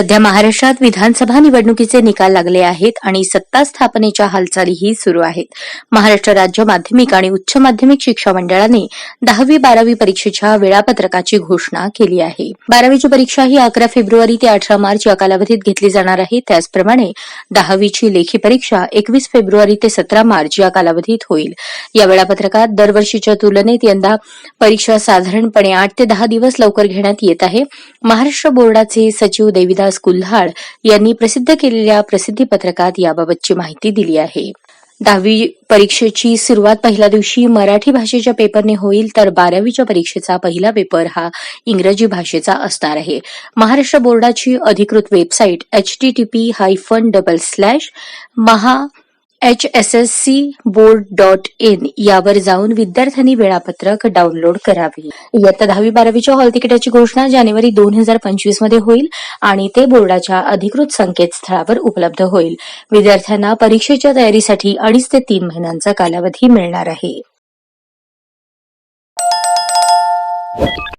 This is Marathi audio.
सध्या महाराष्ट्रात विधानसभा निवडणुकीचे निकाल लागले आहेत आणि सत्ता स्थापनेच्या हालचालीही सुरू आहेत. महाराष्ट्र राज्य माध्यमिक आणि उच्च माध्यमिक शिक्षा मंडळाने दहावी बारावी परीक्षेच्या वेळापत्रकाची घोषणा केली आहे. बारावीची परीक्षा ही अकरा फेब्रुवारी ते अठरा मार्च या कालावधीत घेतली जाणार आहे. त्याचप्रमाणे दहावीची लेखी परीक्षा एकवीस फेब्रुवारी ते सतरा मार्च या कालावधीत होईल. या वेळापत्रकात दरवर्षीच्या तुलनेत यंदा परीक्षा साधारणपणे आठ ते दहा दिवस लवकर घेण्यात येत आहे. महाराष्ट्र बोर्डाचे सचिव देविदास कुल्हाड यांनी प्रसिद्ध केलेल्या प्रसिद्धी पत्रकात याबाबतची माहिती दिली आहे. दहावी परीक्षेची सुरुवात पहिल्या दिवशी मराठी भाषेच्या पेपरने होईल तर बारावीच्या परीक्षेचा पहिला पेपर हा इंग्रजी भाषेचा असणार आहे. महाराष्ट्र बोर्डाची अधिकृत website H T T P hyphen double slash maha H S S C board dot in यावर जाऊन विद्यार्थ्यांनी वेळापत्रक डाउनलोड करावे. इयत्ता दहावी बारावीच्या हॉल तिकिटाची घोषणा जानेवारी दोन हजार पंचवीसमध्ये होईल आणि ते बोर्डाच्या अधिकृत संकेतस्थळावर उपलब्ध होईल. विद्यार्थ्यांना परीक्षेच्या तयारीसाठी अडीच ते तीन महिन्यांचा कालावधी मिळणार आहे.